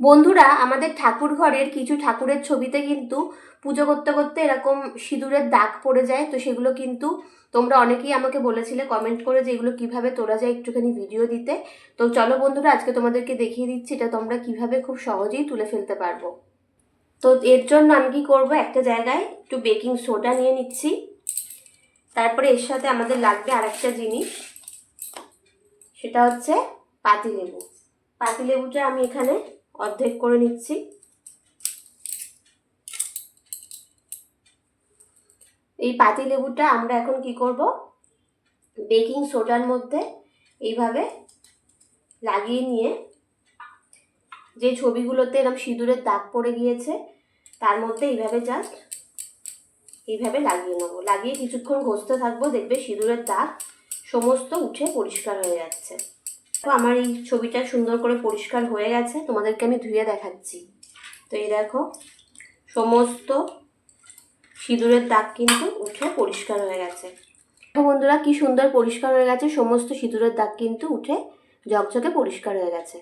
বন্ধুরা, আমাদের ঠাকুর ঘরের কিছু ঠাকুরের ছবিতে কিন্তু পুজো করতে করতে এরকম সিঁদুরের দাগ পড়ে যায়। তো সেগুলো কিন্তু তোমরা অনেকেই আমাকে বলেছিলে কমেন্ট করে যে এগুলো কীভাবে তোলা যায় একটুখানি ভিডিও দিতে। তো চলো বন্ধুরা, আজকে তোমাদেরকে দেখিয়ে দিচ্ছি এটা তোমরা কীভাবে খুব সহজেই তুলে ফেলতে পারব। তো এর জন্য আমি কি করব, একটা জায়গায় একটু বেকিং সোডা নিয়ে নিচ্ছি। তারপরে এর সাথে আমাদের লাগবে আরেকটা জিনিস, সেটা হচ্ছে পাতিলেবু। পাতিলেবুটা আমি এখানে অর্ধেক করে নিচ্ছি। এই পাতিলেবুটা আমরা এখন কি করব? বেকিং সোডার মধ্যে এইভাবে লাগিয়ে নিয়ে যে ছবিগুলোতে এরকম সিঁদুরের দাগ পড়ে গিয়েছে, তার মধ্যে এইভাবে জাস্ট এইভাবে লাগিয়ে নেব। লাগিয়ে কিছুক্ষণ ঘষতে থাকব, দেখবে সিঁদুরের দাগ সমস্ত উঠে পরিষ্কার হয়ে যাচ্ছে। তো আমার এই ছবিটা সুন্দর করে পরিষ্কার হয়ে গেছে। তোমাদেরকে আমি ধুয়ে দেখাচ্ছি। তো এই দেখো, সমস্ত সিঁদুরের দাগ কিন্তু উঠে পরিষ্কার হয়ে গেছে। বন্ধুরা, কি সুন্দর পরিষ্কার হয়ে গেছে। সমস্ত সিঁদুরের দাগ কিন্তু উঠে ঝকঝকে পরিষ্কার হয়ে গেছে।